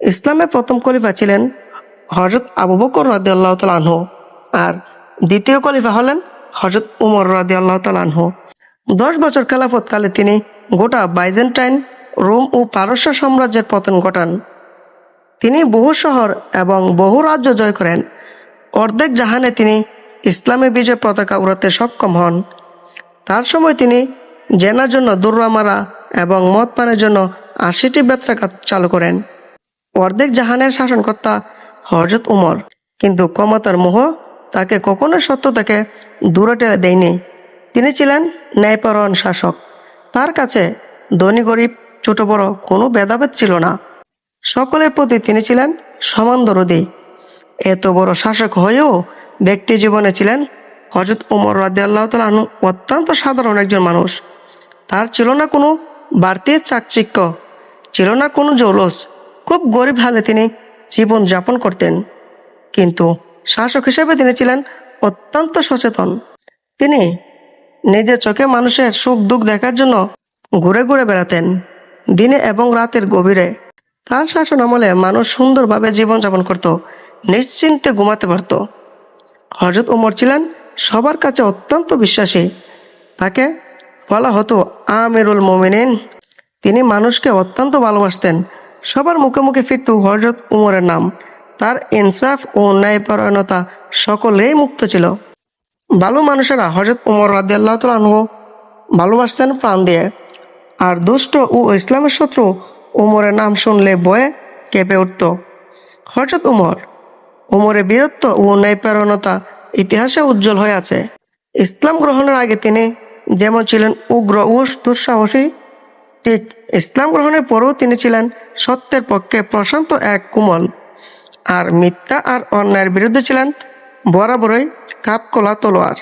ইসলামের প্রথম খলিফা ছিলেন হজরত আবু বকর রাদি আল্লাহ আনহু আর দ্বিতীয় খলিফা হলেন হজরত উমর রাদি আল্লাহ আনহু। দশ বছর খেলাফতকালে তিনি গোটা বাইজেন্টাইন, রোম ও পারস্য সাম্রাজ্যের পতন ঘটান। তিনি বহু শহর এবং বহু রাজ্য জয় করেন। অর্ধেক জাহানে তিনি ইসলামী বিজয় পতাকা উড়াতে সক্ষম হন। তার সময় তিনি জেনার জন্য দুর্রা মারা এবং মদ পানের জন্য আশিটি বেত্রাঘাত চালু করেন। অর্ধেক জাহানের শাসনকর্তা হজরত উমর। কিন্তু ক্ষমতার মোহ তাকে কখনো সত্য থেকে দূরে টেলে দেয়নি। তিনি ছিলেন ন্যায়পরণ শাসক। তার কাছে ধনী গরিব, ছোট বড় কোনো ভেদাভেদ ছিল না। সকলের প্রতি তিনি ছিলেন সমান দরদি। এত বড় শাসক হয়েও ব্যক্তি জীবনে ছিলেন হজরত উমর রাজি তালু অত্যন্ত সাধারণ একজন মানুষ। তার ছিল না কোনো বাড়তি চাকচিক্য, ছিল না কোনো জৌলস খুব গরিব হালে তিনি জীবন যাপন করতেন। কিন্তু শাসক হিসেবে তিনি ছিলেন অত্যন্ত সচেতন। তিনি নিজের চোখে মানুষের সুখ দুঃখ দেখার জন্য ঘুরে ঘুরে বেড়াতেন, দিনে এবং রাতের গভীরে। তার শাসন আমলে মানুষ সুন্দরভাবে জীবনযাপন করত, নিশ্চিন্তে ঘুমাতে পারত। হজরত উমর ছিলেন সবার কাছে অত্যন্ত বিশ্বাসী। তাকে বলা হতো আমিরুল মোমিনিন। তিনি মানুষকে অত্যন্ত ভালোবাসতেন সবার মুখে মুখে ফিরত হজরত উমরের নাম। তার ইনসাফ ও ন্যায়পরায়ণতা সকলেই মুক্ত ছিল। ভালো মানুষেরা হজরত উমর রাদি আল্লাহ আনহু ভালোবাসতেন প্রাণ দিয়ে। আর দুষ্ট ও ইসলামের শত্রু উমরের নাম শুনলে বয়ে কেঁপে উঠত। হজরত উমর, উমরের বীরত্ব ও ন্যায়পরায়ণতা ইতিহাসে উজ্জ্বল হয়ে আছে। ইসলাম গ্রহণের আগে তিনি যেমন ছিলেন উগ্র ও দুঃসাহসী ঠিক ইসলাম গ্রহণের পরেও তিনি ছিলেন সত্যের পক্ষে প্রশান্ত এক কুমল। আর মিথ্যা আর অন্যায়ের বিরুদ্ধে ছিলেন বরাবরই কাপকোলা তলোয়ার।